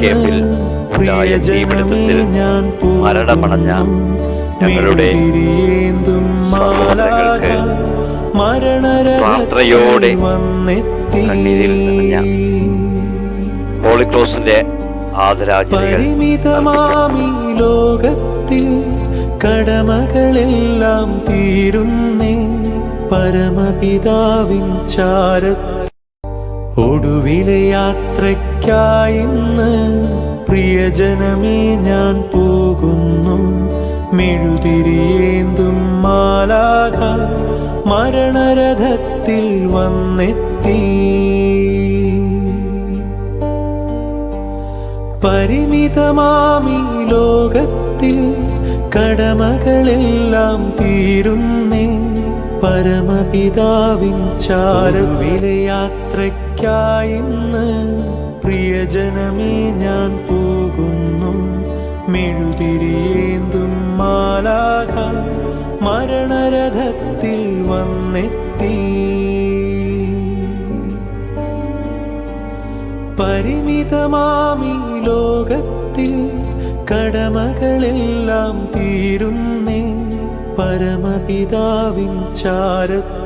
ക്യാമ്പിൽ ഉണ്ടായ തീപിടുത്തത്തിൽ മരണമടഞ്ഞ ഞങ്ങളുടെ സഹോദരങ്ങൾക്ക് പ്രാർത്ഥനയോടെ കണ്ണീരിൽ നിറഞ്ഞ ഹോളി ക്രോസിന്റെ ആദരാഞ്ജലികൾ പരിമിതമാമി ലോകത്തിൽ കടമകളെല്ലാം തീരുന്നേ. പരമപിതാവിൻ ചാരത്ത് ഒടുവിലെ യാത്രയ്ക്കായിന്ന് പ്രിയജനമേ ഞാൻ പോകുന്നു. മെഴുതിരിയേന്തും മാലാക മരണരഥത്തിൽ വന്നെത്തി. പരിമിതമാമി ലോകത്തിൽ കടമകളെല്ലാം തീരുന്നേ. പരമപിതാവിൻ ചാരവിലയാത്രയ്ക്കായിന്ന് പ്രിയജനമേ ഞാൻ പോകുന്നു. മെഴുതിരിയേന്തും മാലാക മരണരഥത്തിൽ വന്നെത്തി. പരിമിതമാമി ലോകത്തിൽ കടമകളെല്ലാം തീരുന്നേ. പരമപിതാവിൻ ചാരത്ത്